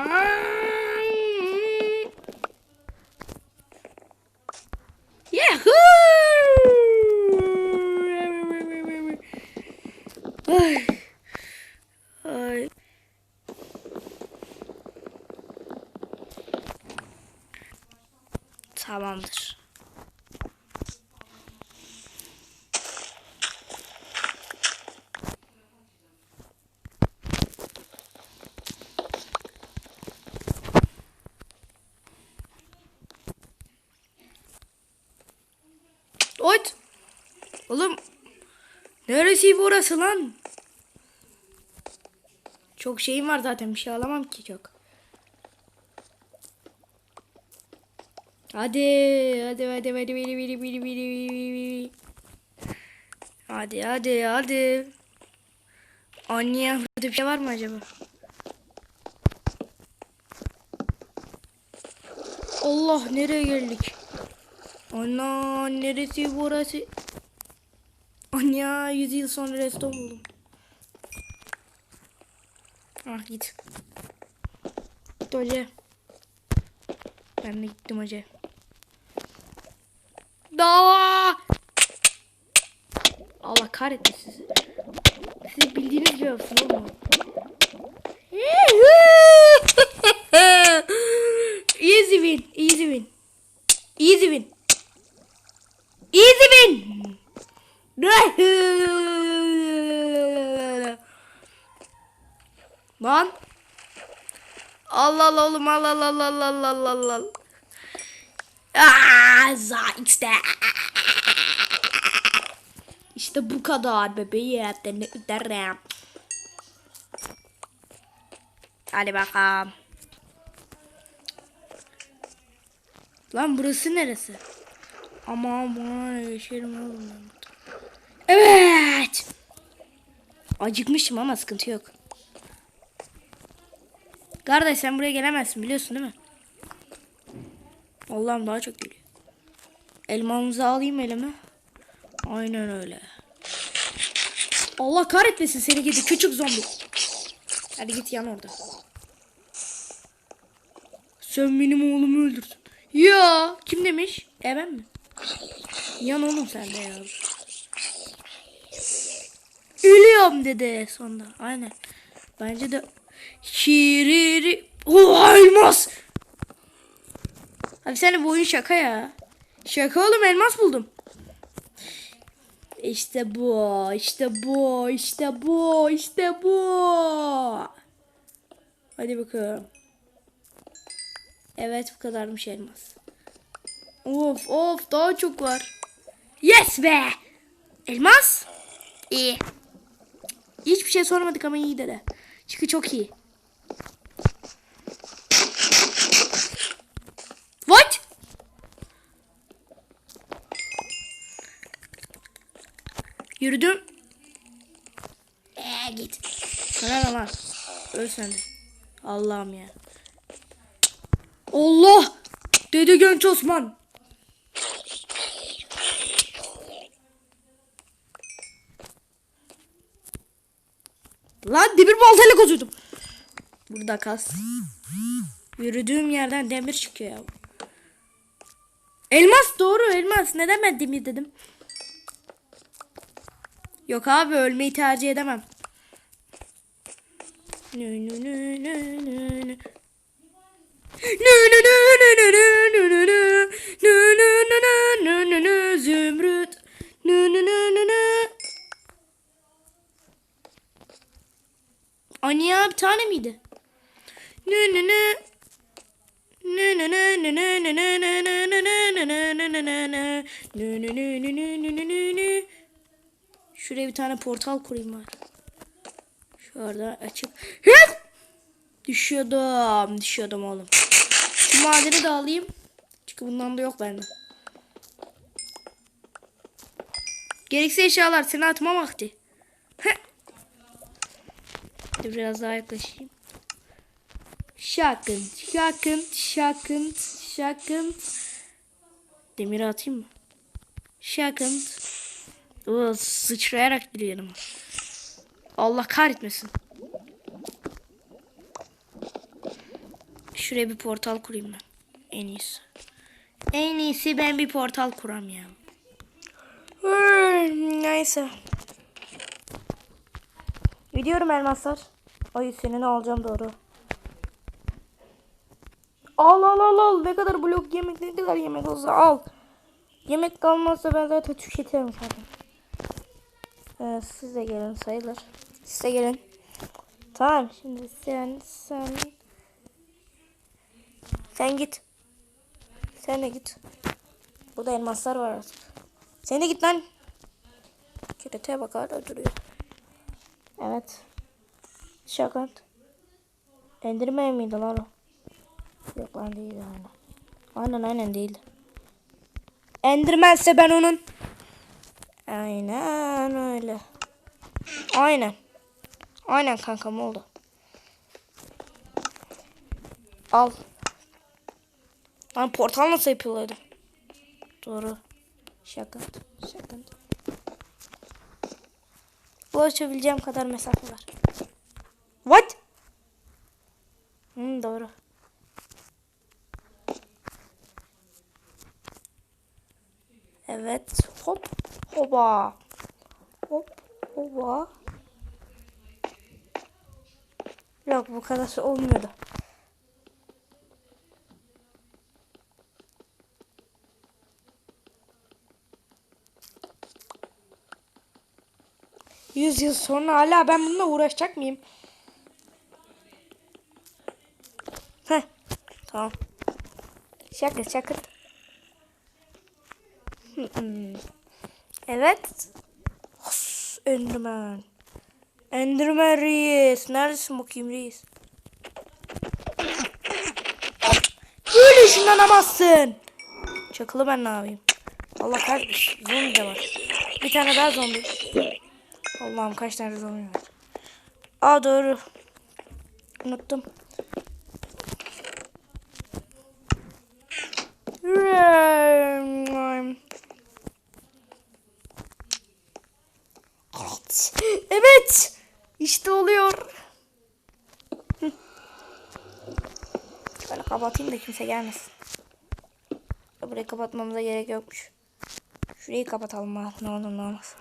Aa! Neresi burası lan? Çok şeyim var zaten. Bir şey alamam ki çok. Hadi hadi hadi hadi hadi hadi hadi hadi Hadi hadi hadi. Anne burada bir şey var mı acaba? Allah nereye geldik? Ana neresi burası? Ana 100 yıl sonra restoran buldum. Ah git. Git hoca. Ben de gittim hoca. Dava! Allah kahretmesin sizi. Siz bildiğiniz gibi yapsın oğlum. easy win, easy win. Easy win. Easy win. Lan. Allah Allah oğlum Allah Allah Allah Allah Allah Allah Allah. Aa, za işte. İşte bu kadar bebeğim. Derim. Hadi bakalım. Lan burası neresi? Aman bana yaşarım oğlum. Evet. Acıkmışım ama sıkıntı yok. Kardeş sen buraya gelemezsin biliyorsun değil mi? Allah'ım daha çok geliyor. Elmamızı alayım elime. Aynen öyle. Allah kahretmesin seni gidi küçük zombi. Hadi git yan orada. Sen benim oğlumu öldürdün. Ya kim demiş? E ben mi? Yan oğlum sen de ya. Ölüyorum dedi sonunda. Aynen. Bence de Şiriri. Oh elmas. Abi senin bu oyun şaka ya. Şaka oğlum elmas buldum. İşte bu, işte bu, işte bu, işte bu. Hadi bakalım. Evet bu kadarmış elmas. Of of daha çok var. Yes be. Elmas. İyi. Hiçbir şey sormadık ama iyi dedi. Çünkü çok iyi. What? Yürüdüm. Ee, git. Sana ne lan? Öl sen. Allah'ım ya. Allah! Dede Genç Osman. Lan demir baltayla kazıyordum. Burada kas. Yürüdüğüm yerden demir çıkıyor ya. Elmas doğru elmas. Neden ben demir dedim? Yok abi ölmeyi tercih edemem. Nü nü nü nü nü nü nü nü nü nü nü nü nü nü nü nü Zümrüt O niye abi tane miydi? Şuraya bir tane portal kurayım var. Şurada açık. Hıp! Düşüyordum. Düşüyordum oğlum. Şu madeni de alayım. Çünkü bundan da yok bende. Gereksiz eşyalar seni atma vakti. Heh. Biraz daha yaklaşayım. Şakın, şakın, şakın, şakın. Demiri atayım mı? Şakın. Sıçrayarak giriyorum. Allah kahretmesin. Şuraya bir portal kurayım ben. En iyisi. En iyisi ben bir portal kuram ya. Hmm, Neyse. Gidiyorum elmaslar. Ay senin alacağım doğru. Al al al al. Ne kadar blok yemek ne kadar yemek olsa al. Yemek kalmazsa ben zaten tüketirim zaten. Ee, siz de gelin sayılır. Siz de gelin. Tamam şimdi sen sen sen git. Sen de git. Burada elmaslar var artık. Sen de git lan. Kereteye bak hala duruyor. Evet. Şaka. Endirme miydi lan o? Yok lan değil aynen. Aynen aynen değil. Endirmezse ben onun. Aynen öyle. Aynen. Aynen kankam oldu. Al. Lan portal nasıl yapılıyordu? Doğru. Şaka. Şaka. Ulaşabileceğim kadar mesafe var. What? Hmm, doğru. Evet. Hop. Hoba. Hop. Hoba. Yok bu kadar olmuyordu. Yüz yıl sonra hala ben bununla uğraşacak mıyım? Heh. Tamam. Şakır şakır. Evet. Hos, Enderman. Enderman reis. Neredesin bakayım reis? Böyle ışınlanamazsın. Çakılı ben ne yapayım? Allah kahretsin. Zombi de var. Bir tane daha zombi. Allah'ım kaç tane zombi var. Aa doğru. Unuttum. Evet. Evet. İşte oluyor. Hı. Şöyle kapatayım da kimse gelmesin. Burayı kapatmamıza gerek yokmuş. Şurayı kapatalım bari. Ne olur ne olmaz.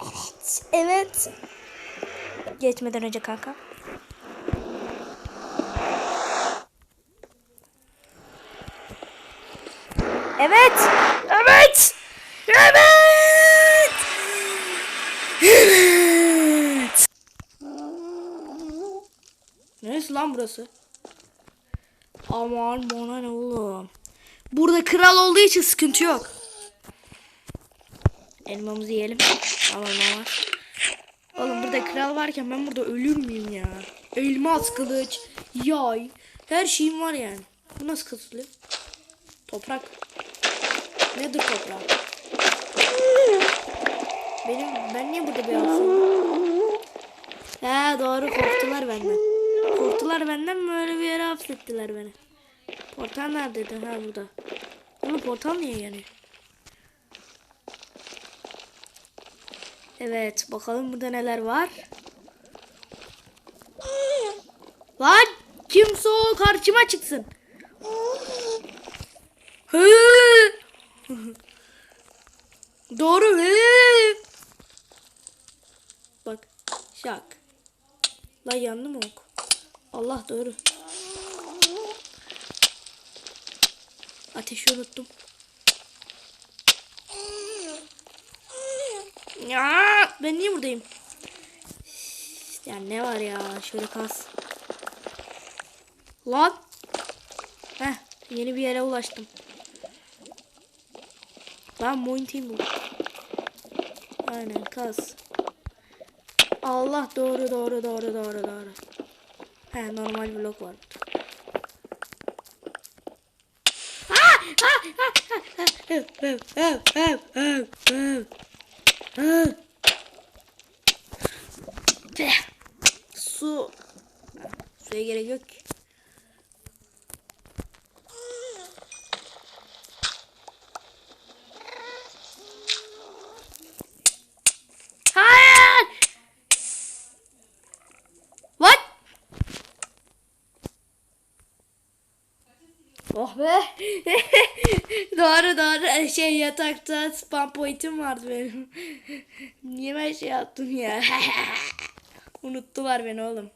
Evet. Evet. Geçmeden önce kanka. Evet. Evet. Evet. Evet. Neresi lan burası? Aman bana ne oğlum. Burada kral olduğu için sıkıntı yok. Elmamızı yiyelim. Tamam tamam. Oğlum burada kral varken ben burada ölür müyüm ya? Elmas kılıç, yay, her şeyim var yani. Bu nasıl kısılıyor? Toprak. Nedir toprak? Benim ben niye burada beyazım? He doğru korktular benden. Korktular benden böyle bir yere hapsettiler beni. Portal neredeydi? Ha burada. Oğlum portal niye yanıyor? Evet bakalım burada neler var. Lan kimse o karşıma çıksın. Doğru. Bak şak. Lan yandı mı ok? Allah doğru. Ateşi unuttum. Ya ben niye buradayım? Ya ne var ya şöyle kas. Lan. Heh yeni bir yere ulaştım. Lan Mountain bu. Aynen kas. Allah doğru doğru doğru doğru doğru. He normal blok var. Su Suya gerek yok ki. doğru doğru. Şey yatakta spam point'im vardı benim. Niye ben şey yaptım ya? Unuttular beni oğlum.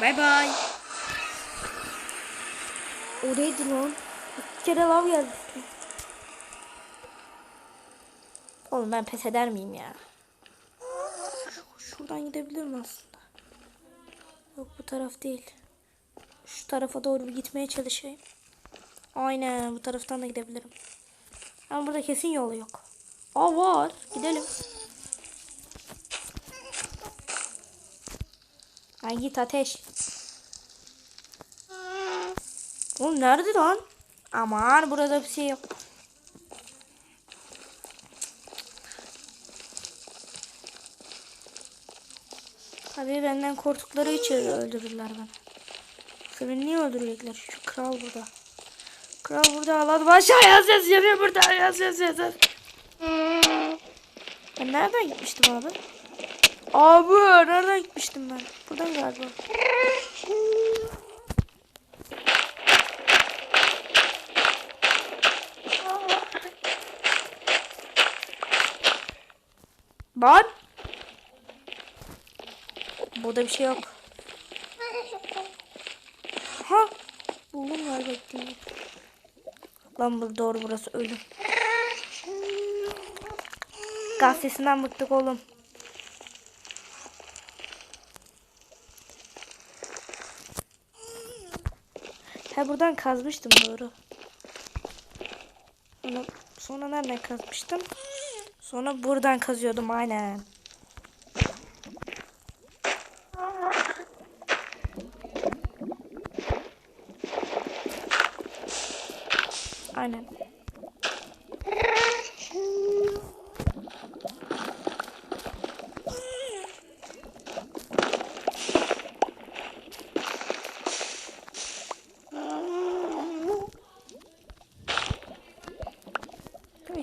Bay bay. O neydi lan? Bir kere lav geldi. Oğlum ben pes eder miyim ya? Şuradan gidebilirim aslında. Yok bu taraf değil. Şu tarafa doğru bir gitmeye çalışayım. Aynen bu taraftan da gidebilirim. Ama burada kesin yolu yok. Aa var. Gidelim. Ay git ateş. Oğlum nerede lan? Aman burada bir şey yok. Tabii benden korktukları için öldürürler beni. Yoksa beni niye öldürecekler? Şu kral burada. Kral burada ağladı. Aşağıya ses geliyor burada. Yaz yaz yaz. yaz. Ben nereden gitmiştim abi? Abi nereden gitmiştim ben? Buradan galiba. Lan. Burada bir şey yok. Ha. Buldum galiba gittiğim. Lan bu doğru burası ölüm. Gazetesinden bıktık oğlum. Ha buradan kazmıştım doğru. Sonra nereden kazmıştım? Sonra buradan kazıyordum aynen. Aynen.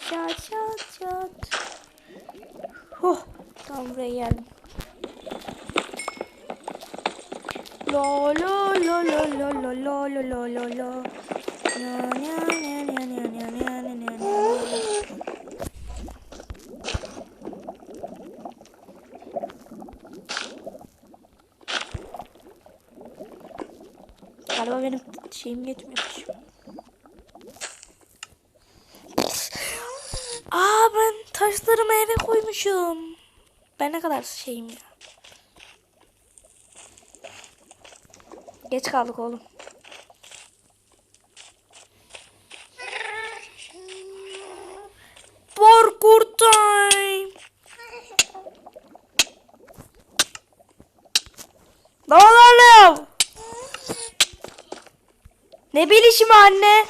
Şat şat şat. Huh. Tam buraya geldim. Lo lo lo lo lo lo lo lo lo lo Galiba benim şeyim yetmiyor. Aa ben taşlarımı eve koymuşum. Ben ne kadar şeyim ya. Geç kaldık oğlum. Ne bilişim anne?